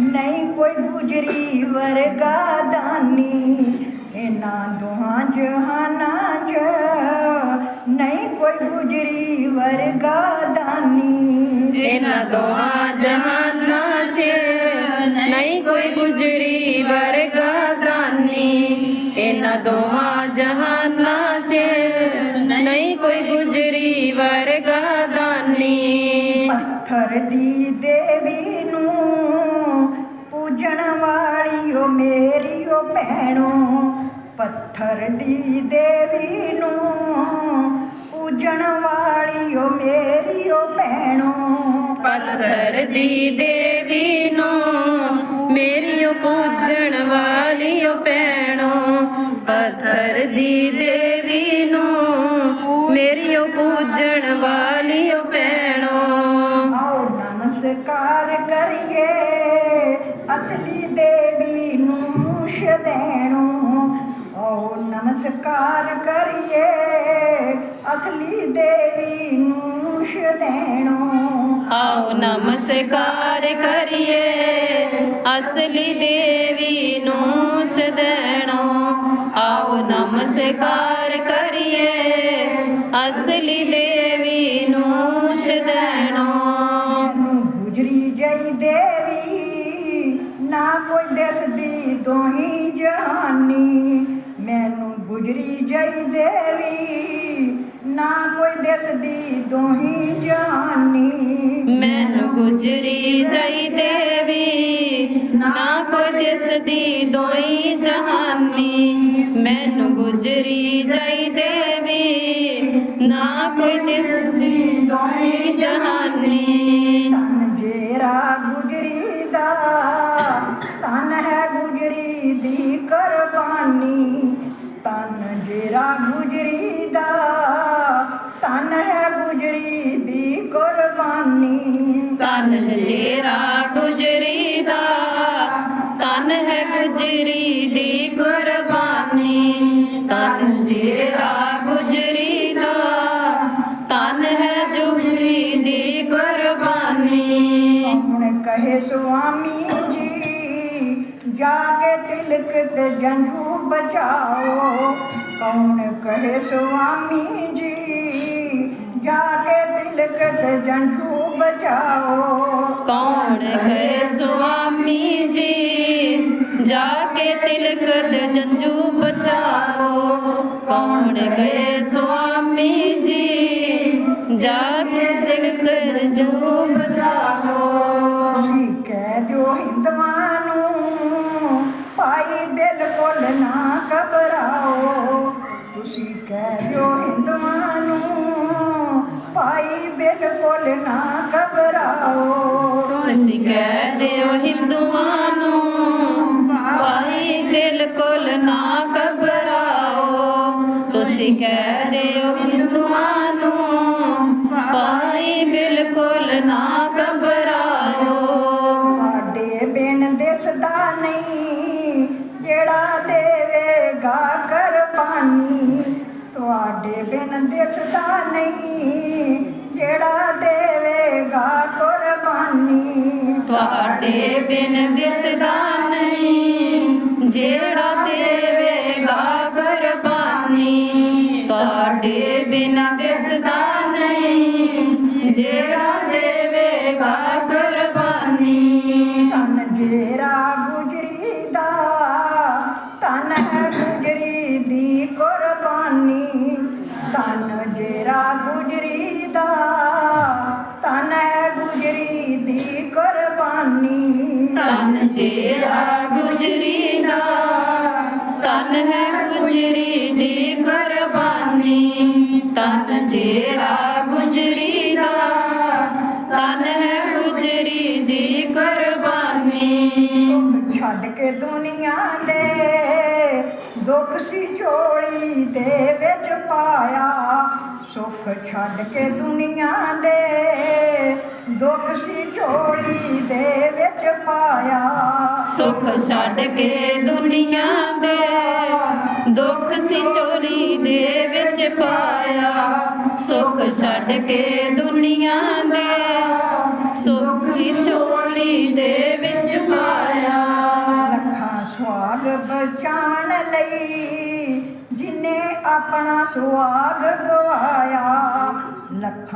ਨਹੀਂ ਕੋਈ ਗੁਜਰੀ ਵਰਗਾ ਦਾਨੀ। ਇਹਨਾਂ ਦੋਹਾਂ ਜਹਾਨਾਂ 'ਚ ਨਹੀਂ ਕੋਈ ਗੁਜਰੀ ਵਰਗਾ ਦਾਨੀ। ਇਹਨਾਂ ਦੋਹਾਂ ਜਹਾਨਾਂ 'ਚ ਨਹੀਂ ਕੋਈ ਗੁਜਰੀ ਵਰਗਾ ਦਾਨੀ। ਇਹਨਾਂ ਦੋਹਾਂ ਜਹਾਨਾਂ 'ਚ ਨਹੀਂ ਕੋਈ ਗੁਜਰੀ ਵਰਗਾ ਦਾਨੀ। ਪੱਥਰ ਦੀ ਮੇਰੀ ਉਹ ਭੈਣੋ, ਪੱਥਰ ਦੀ ਦੇਵੀ ਨੂੰ। ਪੂਜਣ ਵਾਲੀ ਉਹ ਮੇਰੀ ਉਹ ਭੈਣੋ, ਪੱਥਰ ਦੀ ਦੇਵੀ ਨੂੰ। ਮੇਰੀ ਉਹ ਪੂਜਣ ਵਾਲੀ ਉਹ ਭੈਣੋ, ਪੱਥਰ ਦੀ ਦੇਵੀ ਨੂੰ। ਮੇਰੀ ਓ ਨਮਸਕਾਰ ਕਰੀਏ, ਅਸਲੀ ਦੇਵੀ ਨੂੰ ਸ਼ਦੈਣੋ ਆਓ ਨਮਸਕਾਰ ਕਰੀਏ, ਅਸਲੀ ਦੇਵੀ ਨੂੰ ਸ਼ਦੈਣੋ ਆਓ ਨਮਸਕਾਰ ਕਰੀਏ, ਅਸਲੀ ਦੇਵੀ ਨੂੰ ਸਦੈਣੋ ਆਓ ਨਮਸਕਾਰ ਕਰੀਏ, ਅਸਲੀ ਜਈ ਦੇਵੀ ਨਾ ਕੋਈ ਦਿਸਦੀ ਦੋਹੀ ਜਹਾਨੀ। ਮੈਨੂੰ ਗੁਜਰੀ ਜਈ ਦੇਵੀ ਨਾ ਕੋਈ ਦਿਸਦੀ ਦੋਹੀ ਜਹਾਨੀ। ਮੈਨੂੰ ਗੁਜਰੀ ਜਈ ਦੇਵੀ ਨਾ ਕੋਈ ਦਿਸਦੀ ਦੋਈ ਜਹਾਨੀ। ਮੈਨੂੰ ਗੁਜਰੀ ਜਈ ਦੇਵੀ ਨਾ ਕੋਈ ਦਿਸਦੀ ਦੋਈ ਜਹਾਨੀ। ਤਨ ਜੇਰਾ ਗੁਜਰੀ ਦਾ ਤਨ ਹੈ ਗੁਜਰੀ ਦੀ ਕੁਰਬਾਨੀ। ਤਨ ਜੇਰਾ ਗੁਜਰੀ ਦਾ ਤਨ ਹੈ ਗੁਜਰੀ ਦੀ ਕੁਰਬਾਨੀ। ਤਨ ਜੇਰਾ ਗੁਜਰੀ ਦਾ ਤਨ ਹੈ ਗੁਜਰੀ ਦੀ ਕੁਰਬਾਨੀ। ਹੁਣ ਕਹੇ ਸੁਆਮੀ ਜੀ ਜਾ ਕੇ ਤਿਲਕ ਤੇ ਜੰਝੂ ਬਚਾਓ। ਕੌਣ ਕਹੇ, ਸੁਆਮੀ ਜੀ, ਜਾ ਕੇ ਤਿਲਕ ਤੇ ਜੰਝੂ ਬਚਾਓ। ਕੌਣ ਹੈ ਸੁਆਮੀ ਜੀ, ਜਾ ਕੇ ਤਿਲਕ ਤੇ ਜੰਜੂ ਬਚਾਓ। ਕੌਣ ਹੈ ਸੁਆਮੀ ਜੀ, ਜਾ ਕੇ ਤਿਲਕ ਤੇ ਜੰਜੂ ਘਬਰਾਓ ਤੁਸੀਂ ਕਹਿ ਦਿਓ ਹਿੰਦੂਆਂ ਨੂੰ ਭਾਈ ਬਿਲਕੁਲ ਨਾ ਘਬਰਾਓ। ਤੁਸੀਂ ਕਹਿ ਦਿਓ ਹਿੰਦੂਆਂ ਨੂੰ ਭਾਈ ਬਿਲਕੁਲ ਨਾ ਘਬਰਾਓ। ਤੁਸੀਂ ਕਹਿ ਦਿਓ ਹਿੰਦੂਆਂ ਨੂੰ ਭਾਈ ਬਿਲਕੁਲ ਨਾ ਘਬਰਾਓ। ਤੁਹਾਡੇ ਬਿਨ ਦਿਸਦਾ ਨਹੀਂ ਜਿਹੜਾ ਦੇਵੇਗਾ ਦਿਸਦਾ ਨਹੀਂ ਜਿਹੜਾ ਦੇਵੇਗਾ ਕੁਰਬਾਨੀ ਤੁਹਾਡੇ ਬਿਨ ਦਿਸਦਾ ਨਹੀਂ। ਜਿਹੜਾ ਦੇਵੇਗਾ ਕੁਰਬਾਨੀ ਤੁਹਾਡੇ ਬਿਨ ਦਿਸਦਾ ਨਹੀਂ। ਜਿਹੜਾ ਦੇਵੇਗਾ ਕੁਰਬਾਨੀ ਤਨ ਜੇਰਾ ਗੁਜਰੀ ਦਾ ਤਨ ਹੈ ਤਨ ਜੇਰਾ ਗੁਜਰੀ ਦਾ ਤਨ ਹੈ ਗੁਜਰੀ ਦੀ ਕੁਰਬਾਨੀ। ਤਨ ਜਿਹੜਾ ਗੁਜਰੀ ਦਾ ਤਨ ਹੈ ਗੁਜਰੀ ਦੀ ਕੁਰਬਾਨੀ। ਤਨ ਜਿਹੜਾ ਛੱਡ ਕੇ ਦੁਨੀਆ ਦੇ ਦੁੱਖ ਸੀ ਝੋਲੀ ਦੇ ਵਿੱਚ ਪਾਇਆ, ਸੁੱਖ ਛੱਡ ਕੇ ਦੁਨੀਆ ਦੇ ਦੁੱਖ ਸੀ ਝੋਲੀ ਦੇ ਵਿੱਚ ਪਾਇਆ। ਸੁੱਖ ਛੱਡ ਕੇ ਦੁਨੀਆ ਦੇ ਦੁੱਖ ਸੀ ਚੋਰੀ ਦੇ ਵਿੱਚ ਪਾਇਆ, ਸੁੱਖ ਛੱਡ ਕੇ ਦੁਨੀਆ ਦੇ ਸੁੱਖ ਹੀ ਦੇ ਵਿੱਚ ਪਾਇਆ। ਬਚਾਉਣ ਲਈ ਜਿਨੇ ਆਪਣਾ ਸੁਆਗ ਗਵਾਇਆ ਲੱਖਾਂ